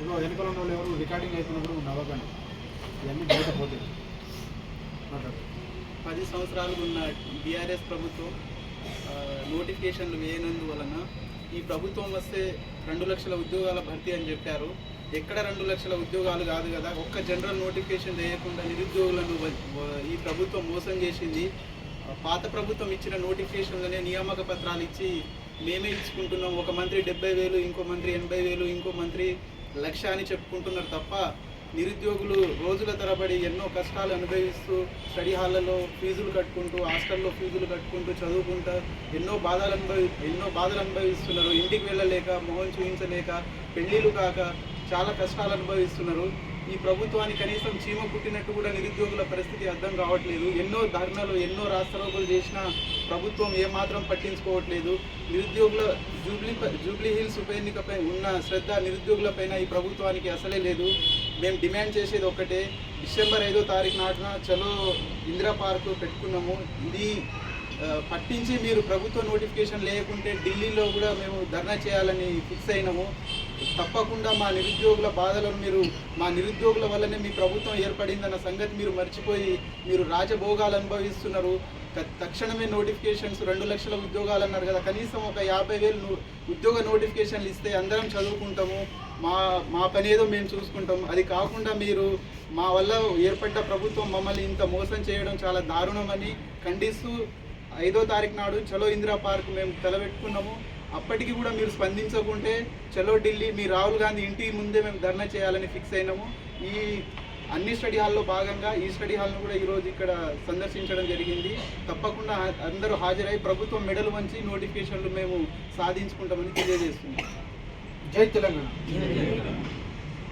ఇదిగో వెనుకల ఉన్న వాళ్ళు ఎవరు? రికార్డింగ్ అయిపోయినప్పుడు నవ్వకండి. ఇవన్నీ బయట పోతాయి. పది సంవత్సరాలు ఉన్న బీఆర్ఎస్ ప్రభుత్వం నోటిఫికేషన్లు వేయనందువలన ఈ ప్రభుత్వం వస్తే రెండు లక్షల ఉద్యోగాల భర్తీ అని చెప్పారు. ఎక్కడ రెండు లక్షల ఉద్యోగాలు కాదు కదా ఒక్క జనరల్ నోటిఫికేషన్ వేయకుండా నిరుద్యోగులను ఈ ప్రభుత్వం మోసం చేసింది. పాత ప్రభుత్వం ఇచ్చిన నోటిఫికేషన్లనే నియామక పత్రాలు ఇచ్చి మేమే ఇచ్చుకుంటున్నాం. ఒక మంత్రి డెబ్బై వేలు ఇంకో మంత్రి ఎనభై వేలు ఇంకో మంత్రి లక్ష్యాన్ని అని చెప్పుకుంటున్నారు తప్ప నిరుద్యోగులు రోజుల తరబడి ఎన్నో కష్టాలు అనుభవిస్తూ స్టడీ హాళ్ళలో ఫీజులు కట్టుకుంటూ హాస్టల్లో ఫీజులు కట్టుకుంటూ చదువుకుంటూ ఎన్నో బాధలు అనుభవి ఎన్నో బాధలు అనుభవిస్తున్నారు. ఇంటికి వెళ్ళలేక మొహం చూపించలేక పెళ్ళిళ్ళు కాక చాలా కష్టాలు అనుభవిస్తున్నారు. ఈ ప్రభుత్వానికి కనీసం చీమ పుట్టినట్టు కూడా నిరుద్యోగుల పరిస్థితి అర్థం కావట్లేదు. ఎన్నో ధర్నాలు ఎన్నో రాష్ట్రరోగులు చేసిన ప్రభుత్వం ఏమాత్రం పట్టించుకోవట్లేదు. నిరుద్యోగుల జూబ్లీ జూబ్లీ హిల్స్ ఉప ఎన్నికపై ఉన్న శ్రద్ధ నిరుద్యోగులపైన ఈ ప్రభుత్వానికి అసలే లేదు. మేము డిమాండ్ చేసేది ఒక్కటే డిసెంబర్ ఐదో తారీఖు నాటిన చలో ఇందిరా పార్క్ పెట్టుకున్నాము. ఇది పట్టించి మీరు ప్రభుత్వ నోటిఫికేషన్ లేకుంటే ఢిల్లీలో కూడా మేము ధర్నా చేయాలని ఫిక్స్ అయినాము. తప్పకుండా మా నిరుద్యోగుల బాధలను మీరు మా నిరుద్యోగుల వల్లనే మీ ప్రభుత్వం ఏర్పడిందన్న సంగతి మీరు మర్చిపోయి మీరు రాజభోగాలు అనుభవిస్తున్నారు. తక్షణమే నోటిఫికేషన్స్ రెండు లక్షల ఉద్యోగాలు అన్నారు కదా కనీసం ఒక యాభై వేలు ఉద్యోగ నోటిఫికేషన్లు ఇస్తే అందరం చదువుకుంటాము. మా మా పని ఏదో మేము చూసుకుంటాం అది కాకుండా మీరు మా వల్ల ఏర్పడ్డ ప్రభుత్వం మమ్మల్ని ఇంత మోసం చేయడం చాలా దారుణమని ఖండిస్తూ ఐదో తారీఖు నాడు చలో ఇందిరా పార్క్ మేము తలబెట్టుకున్నాము అప్పటికి కూడా మీరు స్పందించకుంటే చలో ఢిల్లీ మీ రాహుల్ గాంధీ ఇంటి ముందే మేము ధర్నా చేయాలని ఫిక్స్ అయినాము. ఈ అన్ని స్టడీ హాల్లో భాగంగా ఈ స్టడీ హాల్ను కూడా ఈరోజు ఇక్కడ సందర్శించడం జరిగింది. తప్పకుండా అందరూ హాజరై ప్రభుత్వం మెడలు వంచి నోటిఫికేషన్లు మేము సాధించుకుంటామని తెలియజేస్తున్నాం. జై తెలంగాణ.